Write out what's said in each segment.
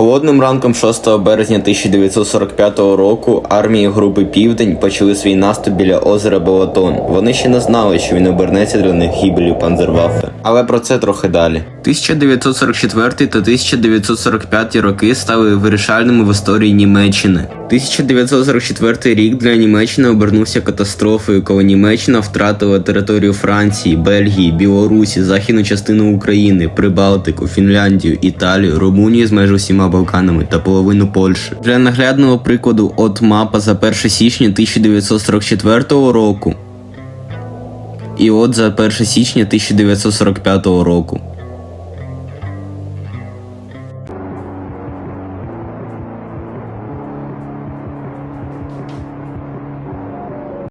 Холодним ранком 6 березня 1945 року армії групи Південь почали свій наступ біля озера Балатон. Вони ще не знали, що він обернеться для них гібелю Панзерваффе. Але про це трохи далі. 1944 та 1945 роки стали вирішальними в історії Німеччини. 1944 рік для Німеччини обернувся катастрофою, коли Німеччина втратила територію Франції, Бельгії, Білорусі, західну частину України, Прибалтику, Фінляндію, Італію, Румунію з майже всіма Балканами та половину Польщі. Для наглядного прикладу, от мапа за 1 січня 1944 року. І от за 1 січня 1945 року.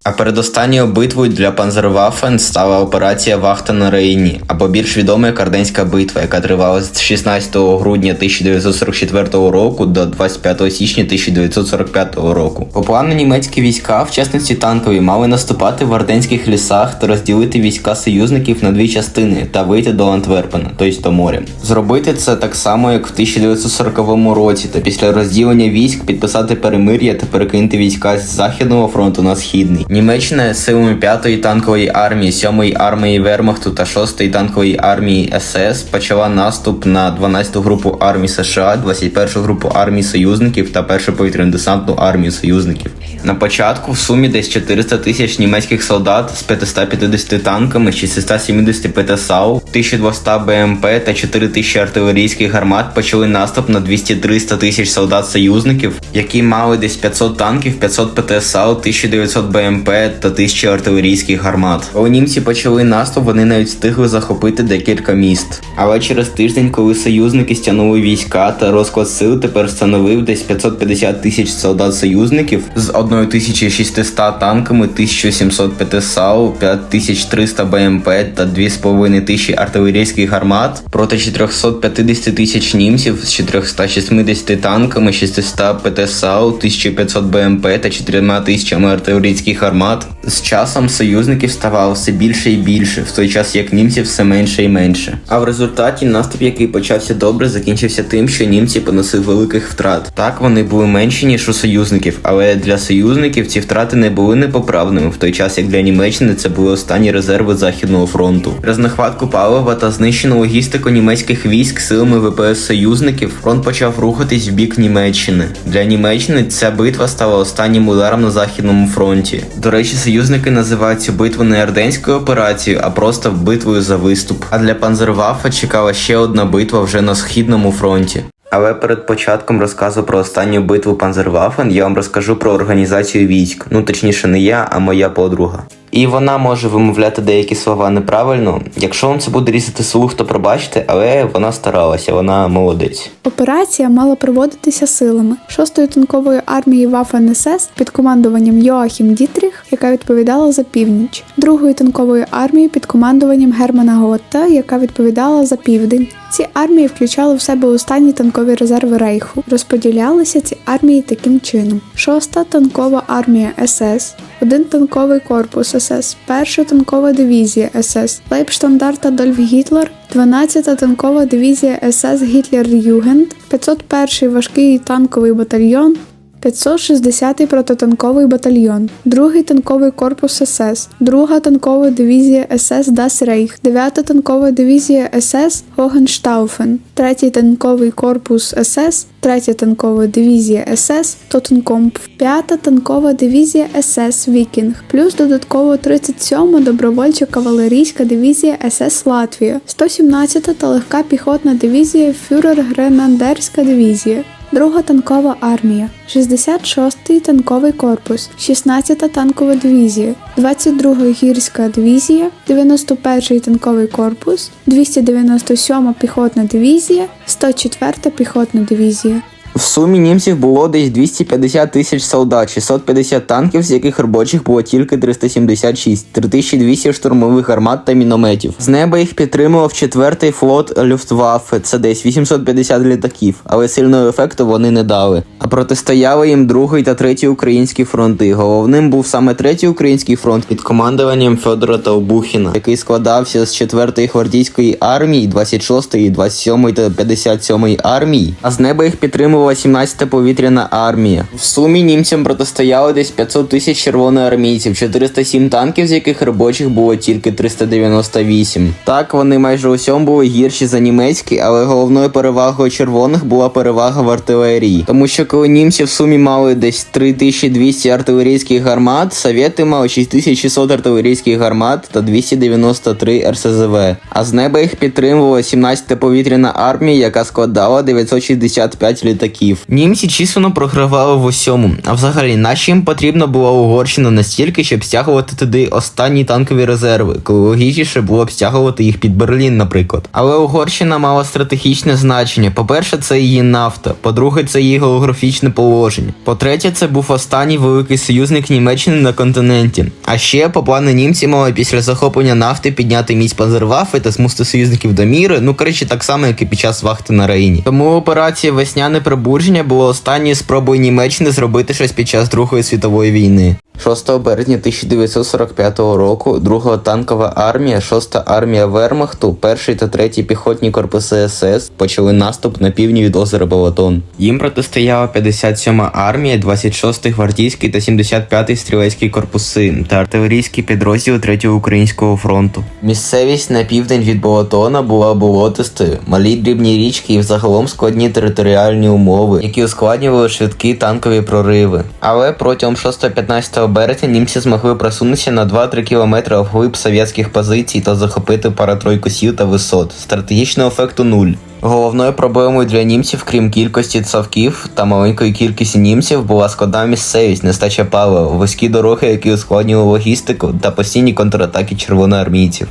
А передостанньою битвою для Панзерваффен стала операція Вахта на Рейні, або більш відома як Арденська битва, яка тривала з 16 грудня 1944 року до 25 січня 1945 року. По плану німецькі війська, в частності танкові, мали наступати в Арденських лісах та розділити війська союзників на дві частини та вийти до Антверпена, тобто до моря. Зробити це так само, як в 1940 році, та після розділення військ підписати перемир'я та перекинути війська з західного фронту на східний. Німеччина силами 5-ї танкової армії, 7-ї армії Вермахту та 6-ї танкової армії СС почала наступ на 12-ту групу армій США, 21-ту групу армій союзників та 1-ту повітряно-десантну армію союзників. На початку в сумі десь 400 тисяч німецьких солдат з 550 танками, 675 САУ, 1200 БМП та 4000 артилерійських гармат почали наступ на 200-300 тисяч солдат союзників, які мали десь 500 танків, 500 ПТСАУ, 1900 БМП та 1000 артилерійських гармат. Коли німці почали наступ, вони навіть встигли захопити декілька міст. Але через тиждень, коли союзники стягнули війська та розклад сил тепер становив десь 550 тисяч солдат союзників з 1600 танками, 1700 ПТСАУ, 5300 БМП та 2500 артилерійських гармат проти 450 тисяч німців з 460 танками, 600 ПТСАУ, 1500 БМП та 4000 артилерійських гармат. З часом союзників ставало все більше і більше, в той час як німців все менше і менше. А в результаті наступ, який почався добре, закінчився тим, що німці понесли великих втрат. Так вони були менші ніж у союзників, але для союзників ці втрати не були непоправними, в той час як для Німеччини це були останні резерви Західного фронту. Через нехватку палива та знищену логістику німецьких військ силами ВПС союзників фронт почав рухатись в бік Німеччини. Для Німеччини ця битва стала останнім ударом на західному фронті. До речі, союзники називають цю битву не Арденською операцією, а просто битвою за виступ. А для Панзерваффа чекала ще одна битва вже на східному фронті. Але перед початком розказу про останню битву Панзерваффен я вам розкажу про організацію військ. Ну точніше, не я, а моя подруга. І вона може вимовляти деякі слова неправильно. Якщо вам це буде різати слух, то пробачте, але вона старалася, вона молодець. Операція мала проводитися силами 6-ї танкової армії Waffen СС під командуванням Йоахім Дітріх, яка відповідала за північ, 2-ї танкової армії під командуванням Германа Готта, яка відповідала за південь. Ці армії включали в себе останні танкові резерви Рейху. Розподілялися ці армії таким чином: 6-та танкова армія СС, один танковий корпус СС, перша танкова дивізія СС, Лейпштандарт Адольф Гітлер, 12-та танкова дивізія СС Гітлер Югенд, 501-й важкий танковий батальйон. 560-й протитанковий батальйон, 2-й танковий корпус СС, 2-га танкова дивізія СС Das Reich, 9-та танкова дивізія СС Гогенштауфен, 3-й танковий корпус СС, 3-я танкова дивізія СС Тоттенкомп, 5-та танкова дивізія СС Вікінг, плюс додатково 37-ма добровольча кавалерійська дивізія СС Латвія, 117-та та легка піхотна дивізія Фюрер Гренадерська дивізія. Друга танкова армія, 66-й танковий корпус, 16-та танкова дивізія, 22-га гірська дивізія, 91-й танковий корпус, 297-ма піхотна дивізія, 104-та піхотна дивізія. В сумі німців було десь 250 тисяч солдат, 650 танків, з яких робочих було тільки 376, 3200 штурмових армат та мінометів. З неба їх підтримував четвертий флот Люфтваффе, це десь 850 літаків, але сильного ефекту вони не дали. А протистояли їм другий та третій українські фронти. Головним був саме третій український фронт під командуванням Федора Таубухіна, який складався з 4-ї гвардійської армії, 26-ї, 27-ї та 57-ї армії. А з неба їх підтримувала 17-та повітряна армія. В сумі німцям протистояли десь 500 тисяч червоноармійців, 407 танків, з яких робочих було тільки 398. Так, вони майже усьому були гірші за німецькі, але головною перевагою червоних була перевага в артилерії. Тому що коли німці в сумі мали десь 3200 артилерійських гармат, совєти мали 6600 артилерійських гармат та 293 РСЗВ. А з неба їх підтримувала 17-та повітряна армія, яка складала 965 літаків. Німці численно програвали в усьому. А взагалі, наші їм потрібна була Угорщина настільки, щоб стягувати туди останні танкові резерви, коли логічніше було б стягувати їх під Берлін, наприклад. Але Угорщина мала стратегічне значення. По-перше, це її нафта. По-друге, це її географічне положення. По-третє, це був останній великий союзник Німеччини на континенті. А ще по плану німці мали після захоплення нафти підняти міць Панзерваффе та змусити союзників до міри. Ну коротше, так само, як і під час вахти на Рейні. Тому операція Весняне пробудження була останньою спробою Німеччини зробити щось під час Другої світової війни. 6 березня 1945 року друга танкова армія, 6-та армія Вермахту, 1 та 3 піхотні корпуси СС почали наступ на півдні від озера Балатон. Їм протистояла 57-ма армія, 26-й гвардійський та 75-й стрілецький корпуси та артилерійські підрозділи 3-го українського фронту. Місцевість на південь від Балатона була болотистою, малі дрібні річки і взагалом складні територіальні умови, які ускладнювали швидкі танкові прориви. Але протягом 6-15 березня німці змогли просунутися на 2-3 кілометри вглиб совєтських позицій та захопити паратройку сіл та висот. Стратегічного ефекту нуль. Головною проблемою для німців, крім кількості цавків та маленької кількості німців, була складна місцевість, нестача палива, вузькі дороги, які ускладнювали логістику та постійні контратаки червоноармійців.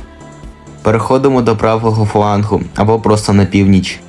Переходимо до правого флангу або просто на північ.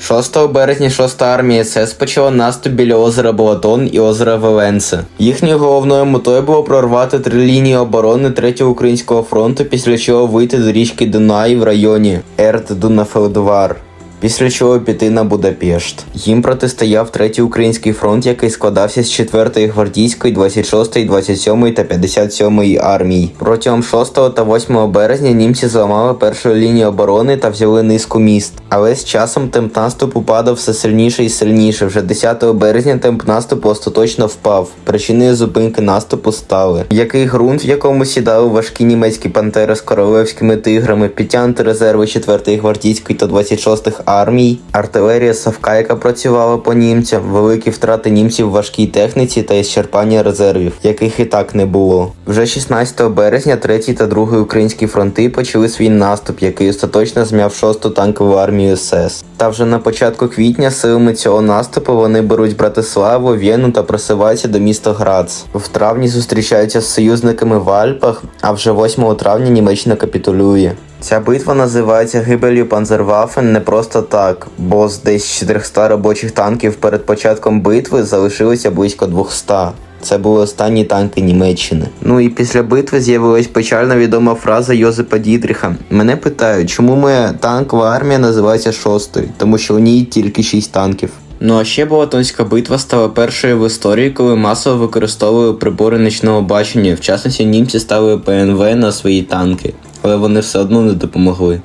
6 березня 6 армія СС почала наступ біля озера Балатон і озера Веленце. Їхньою головною метою було прорвати три лінії оборони 3-го українського фронту, після чого вийти до річки Дунай в районі Ерт Дунафелдвар. Після чого піти на Будапешт. Їм протистояв третій український фронт, який складався з 4-ї гвардійської, 26-ї, 27-ї та 57-ї армій. Протягом 6 та 8 березня німці зламали першу лінію оборони та взяли низку міст. Але з часом темп наступу падав все сильніше і сильніше. Вже 10 березня темп наступу остаточно впав. Причиною зупинки наступу стали який ґрунт, в якому сідали важкі німецькі пантери з королевськими тиграми, підтягнути резерви 4-ї гвардійської та 26-х армій, артилерія Савка, яка працювала по німцям, великі втрати німців в важкій техніці та ісчерпання резервів, яких і так не було. Вже 16 березня 3 та 2 українські фронти почали свій наступ, який остаточно змяв 6-ту танкову армію СС. Та вже на початку квітня силами цього наступу вони беруть Братиславу, Вєну та просуваються до міста Грац. В травні зустрічаються з союзниками в Альпах, а вже 8 травня Німеччина капітулює. Ця битва називається гибелью Панзерваффен не просто так, бо з десь 400 робочих танків перед початком битви залишилося близько 200. Це були останні танки Німеччини. Ну і після битви з'явилась печально відома фраза Йозепа Дідріха. Мене питають, чому моя танкова армія називається шостою, тому що у ній тільки 6 танків. Ну а ще Балатонська битва стала першою в історії, коли масово використовували прибори нічного бачення. В частності німці ставили ПНВ на свої танки, але вони все одно не допомогли.